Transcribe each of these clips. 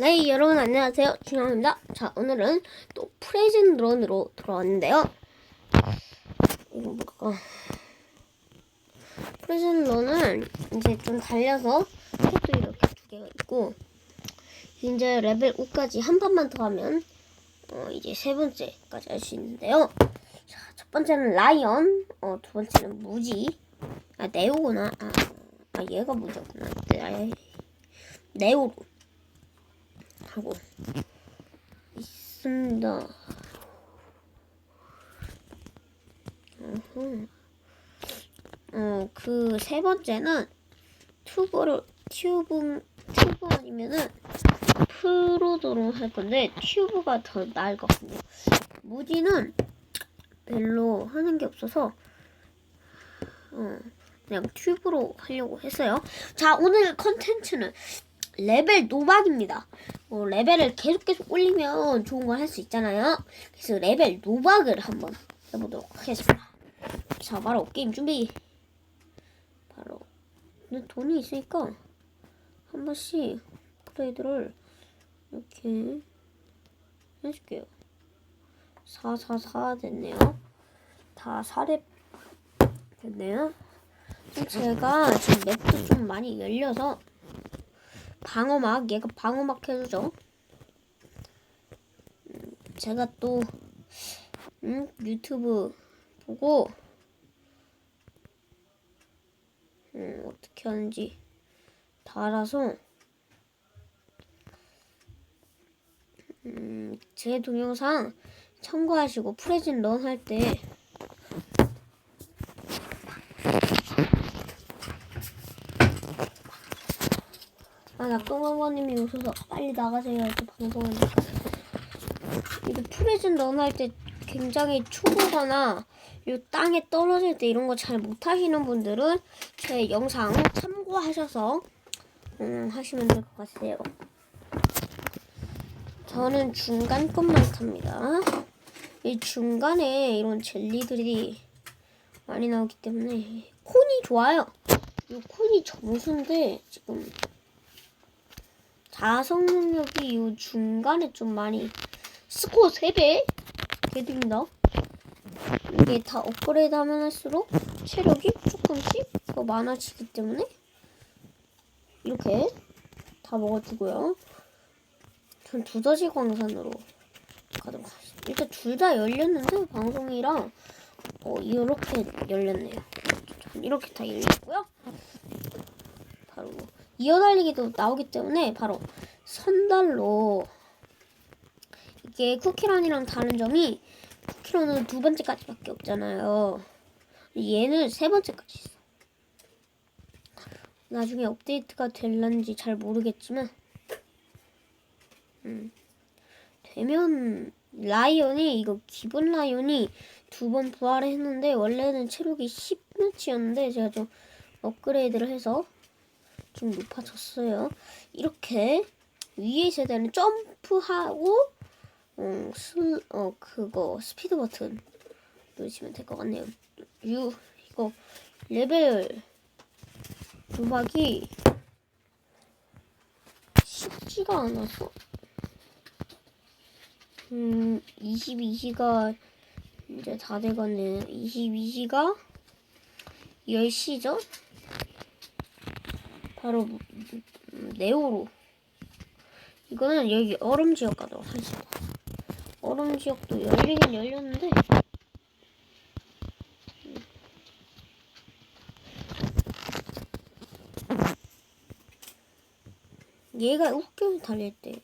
네, 여러분 안녕하세요. 준영입니다. 자, 오늘은 또 프레즌 런으로 돌아왔는데요. 뭐가 프레즌 런은 이제 좀 달려서 책도 이렇게 두 개가 있고 이제 레벨 5까지 한 판만 더 하면 어, 이제 세 번째까지 할 수 있는데요. 자, 첫 번째는 라이언, 어, 두 번째는 무지, 아 네오구나, 아, 아 얘가 무지였구나, 네, 아, 네오로. 하고 있습니다. 어, 그 세 번째는 튜브를 튜브 튜브 아니면은 프로도로 할 건데 튜브가 더 나을 것 같네요. 무지는 별로 하는 게 없어서 어, 그냥 튜브로 하려고 했어요. 자, 오늘 컨텐츠는 레벨 노박입니다. 어, 레벨을 계속 계속 올리면 좋은 걸 할 수 있잖아요. 그래서 레벨 노박을 한번 해보도록 하겠습니다. 자, 바로 게임 준비. 바로 근데 돈이 있으니까 한 번씩 업그레이드를 이렇게 해줄게요. 444 됐네요. 다 4렙 됐네요. 제가 지금 맵도 좀 많이 열려서 방어막 얘가 방어막 해주죠. 음, 제가 또 음, 유튜브 보고 음, 어떻게 하는지 다 알아서 음, 제 동영상 참고하시고 프레진 런할 때 아, 낙동원님이 오셔서 빨리 나가세요. 이렇게 방송하니까. 이거 프레즌 런할 때 굉장히 초보거나 이 땅에 떨어질 때 이런 거 잘 못하시는 분들은 제 영상 참고하셔서 음, 하시면 될 것 같아요. 저는 중간 것만 탑니다. 이 중간에 이런 젤리들이 많이 나오기 때문에 콘이 좋아요. 이 콘이 점수인데 지금 자성 능력이 이 중간에 좀 많이 스코어 3배 개듭니다. 이게 다 업그레이드 하면 할수록 체력이 조금씩 더 많아지기 때문에 이렇게 다 먹어주고요. 전 두더지 광산으로 가도록 하겠습니다. 일단 둘 다 열렸는데 방송이랑 어, 이렇게 열렸네요. 전 이렇게 다 열렸고요. 이어달리기도 나오기 때문에 바로 선달로 이게 쿠키런이랑 다른 점이 쿠키런은 두 번째까지밖에 없잖아요. 얘는 세 번째까지 있어. 나중에 업데이트가 될런지 잘 모르겠지만 음. 되면 라이언이 이거 기본 라이언이 두 번 부활을 했는데 원래는 체력이 10몇이었는데 제가 좀 업그레이드를 해서 좀 높아졌어요. 이렇게 위에 세대는 점프하고 어, 스, 어 그거 스피드 버튼 누르시면 될 것 같네요. 유 이거 레벨 도박이 쉽지가 않아서 음 22시가 이제 다 돼가네요. 22시가 10시죠? 바로 음, 네오로 이거는 여기 얼음 지역 가도록 하겠습니다. 얼음 지역도 열리긴 열렸는데 얘가 웃겨 달릴 때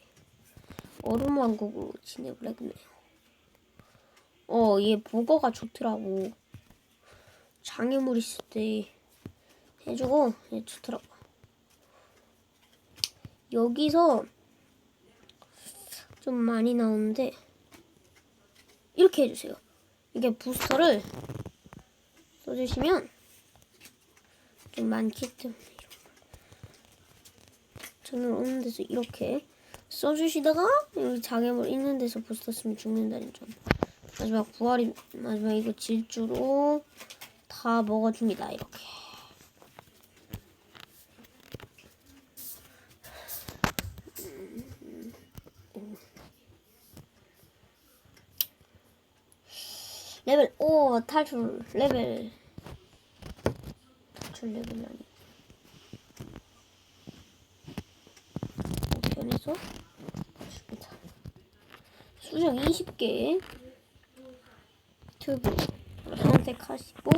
얼음 왕국으로 진입을 했네요. 어, 얘 보거가 좋더라고. 장애물 있을 때 해주고 얘 좋더라고. 여기서 좀 많이 나오는데 이렇게 해주세요. 이게 부스터를 써주시면 좀 많기 때문에 저는 오는 데서 이렇게 써주시다가 여기 장애물 있는 데서 부스터 쓰면 죽는다는 점. 마지막 부활이 마지막 이거 질주로 다 먹어줍니다 이렇게. 레벨 5 탈출 레벨. 탈출 레벨이 아니 탈출이다. 수정 20개. 튜브 선택하시고.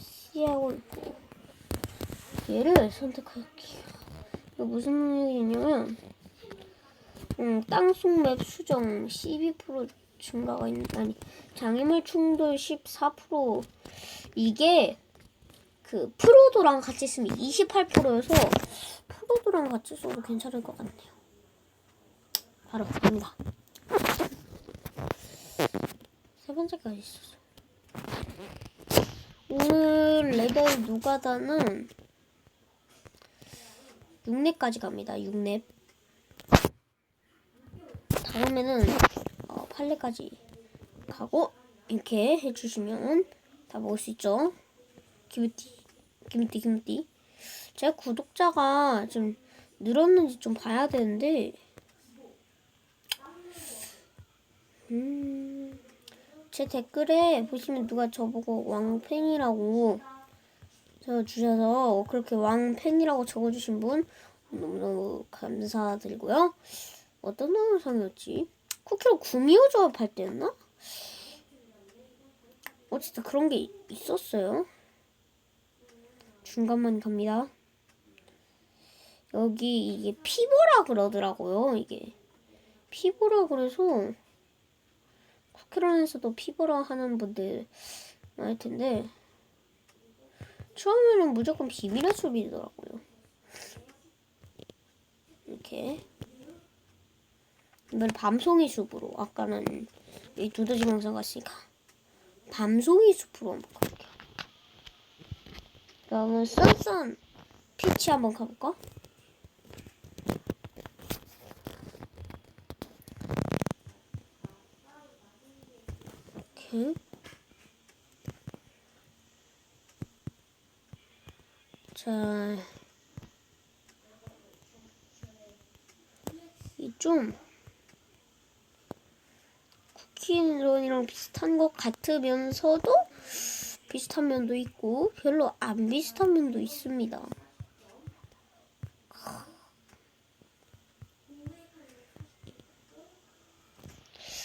C하고 있고. 얘를 선택할게요. 이거 무슨 능력이냐면 음, 땅속 맵 수정 12% 증가가 있는 아니 장애물 충돌 14% 이게 그 프로도랑 같이 쓰면 28%여서 프로도랑 같이 써도 괜찮을 것 같네요. 바로 갑니다. 세 번째까지 있었어. 오늘 레벨 누가다는 6렙까지 갑니다. 6렙. 다음에는 어, 8렙까지 가고 이렇게 해주시면 다 먹을 수 있죠. 기무띠, 기무띠, 기무띠. 제 구독자가 좀 늘었는지 좀 봐야 되는데, 음, 제 댓글에 보시면 누가 저보고 왕팬이라고 적어주셔서 그렇게 왕팬이라고 적어주신 분 너무너무 감사드리고요. 어떤 영상이었지? 쿠키로 구미호 조합할 때였나? 어쨌든 그런 게 있었어요. 중간만 갑니다. 여기 이게 피보라 그러더라고요. 이게 피보라 그래서 쿠키런에서도 피보라 하는 분들 많을 텐데 처음에는 무조건 비밀의 숲이더라고요. 이렇게 이번 밤송이 숲으로 아까는 이 두더지 광선 갔으니까 밤송이 숲으로 한번 가볼게요. 그러면 썬썬 피치 한번 가볼까? 이렇게 자, 이 좀 쿠키런 이랑 비슷한 것 같으면서도 비슷한 면도 있고 별로 안 비슷한 면도 있습니다.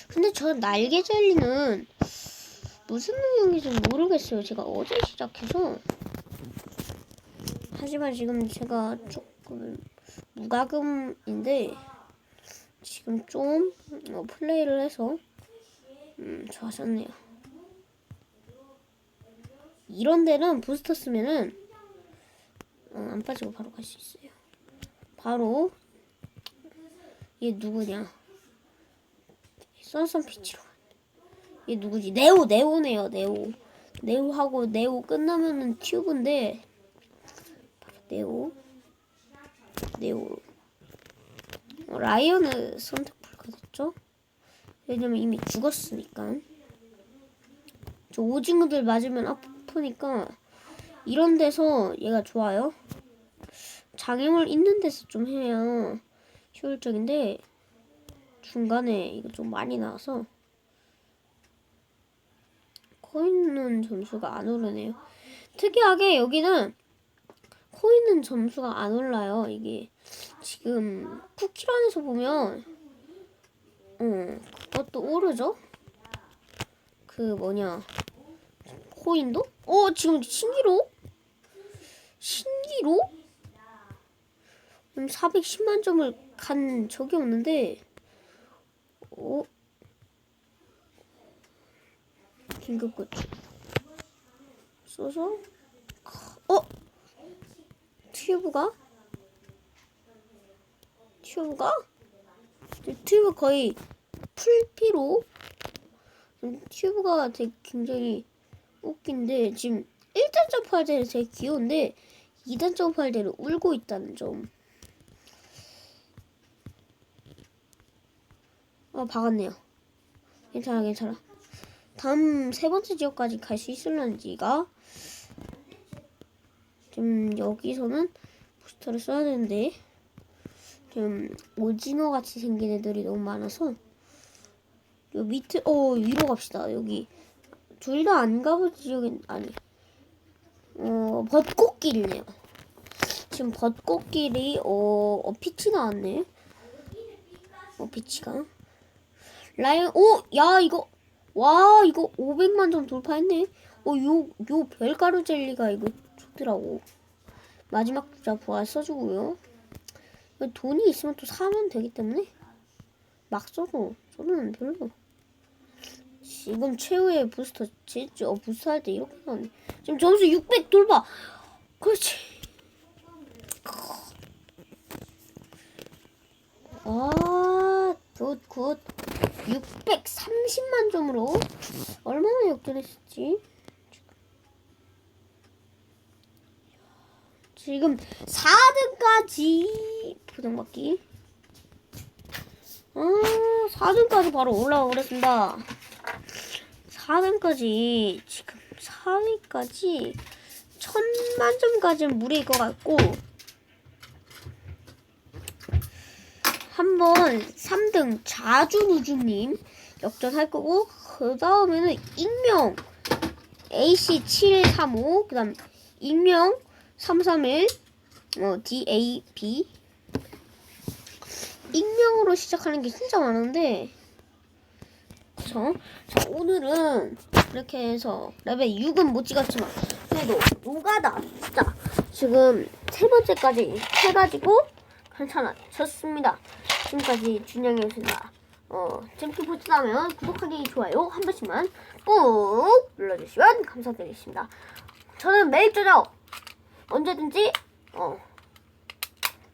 근데 저 날개 젤리는 무슨 능력인지 모르겠어요. 제가 어제 시작해서 하지만 지금 제가 조금 무과금인데 지금 좀 어, 플레이를 해서 음, 좋아졌네요. 이런 데는 부스터 쓰면은 어, 안 빠지고 바로 갈 수 있어요. 바로 얘 누구냐? 썬썬 피치로. 얘 누구지? 네오 네오네요 네오. 네오하고 네오 끝나면은 튜브인데 바로 네오 네오 어, 라이언을 선택 불가 됐죠? 왜냐면 이미 죽었으니까. 저 오징어들 맞으면 아프니까 이런 데서 얘가 좋아요. 장애물 있는 데서 좀 해야 효율적인데 중간에 이거 좀 많이 나와서 코인은 점수가 안 오르네요. 특이하게 여기는 코인은 점수가 안 올라요. 이게 지금 쿠키런에서 보면 어 그것도 오르죠? 그 뭐냐 코인도? 어 지금 신기로? 신기로? 410만 점을 간 적이 없는데 어? 긴급고추 써서 어? 튜브가? 튜브가? 튜브 거의 풀피로 튜브가 되게 굉장히 웃긴데 지금 1단 점프할 때는 되게 귀여운데 2단 점프할 때는 울고 있다는 점. 어 박았네요. 괜찮아 괜찮아. 다음 세 번째 지역까지 갈 수 있을런지가 지금 여기서는 부스터를 써야 되는데 지금 오징어 같이 생긴 애들이 너무 많아서 요 밑에 어 위로 갑시다. 여기. 둘 다 안 가본 지역은 아니. 어 벚꽃길이네요. 지금 벚꽃길이 어, 어 피치 나왔네. 어 피치가. 라이언 오야 이거. 와 이거 500만 점 돌파했네. 어요 요 별가루 젤리가 이거 좋더라고. 마지막 주자 부활 써주고요 돈이 있으면 또 사면 되기 때문에? 막 써도 저는 별로. 지금 최후의 부스터 진짜 어, 부스터 할 때 이렇게 나왔네. 지금 점수 600 돌파! 그렇지! 아굿굿. 630만 점으로 얼마나 역전했었지? 지금 4등까지 부정받기 아 4등까지 바로 올라가 버렸습니다. 4등까지 지금 4위까지 천만 점까지는 무리일 것 같고 한번 3등 자주누주님 역전할 거고 그 다음에는 익명 AC735 그 다음 익명 331 어, DAB 익명으로 시작하는 게 진짜 많은데. 그쵸? 자 오늘은 이렇게 해서 레벨 6은 못 찍었지만 그래도 노가다. 진짜 지금 세 번째까지 해가지고 괜찮아졌습니다. 지금까지 준영이었습니다. 어 재밌게 보셨다면 구독하기 좋아요 한 번씩만 꾹 눌러주시면 감사드리겠습니다. 저는 매일 저녁 언제든지 어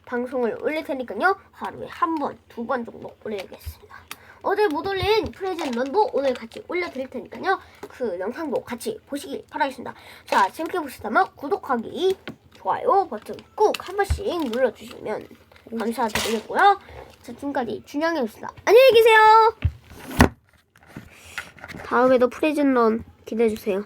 방송을 올릴 테니까요. 하루에 한 번, 두 번 정도 올리겠습니다. 어제 못 올린 프레젠 런도 오늘 같이 올려드릴 테니까요. 그 영상도 같이 보시길 바라겠습니다. 자, 재밌게 보셨다면 구독하기, 좋아요 버튼 꼭한 번씩 눌러주시면 감사드리겠고요. 자, 지금까지 준영이었습니다. 안녕히 계세요. 다음에도 프레젠 런 기대해주세요.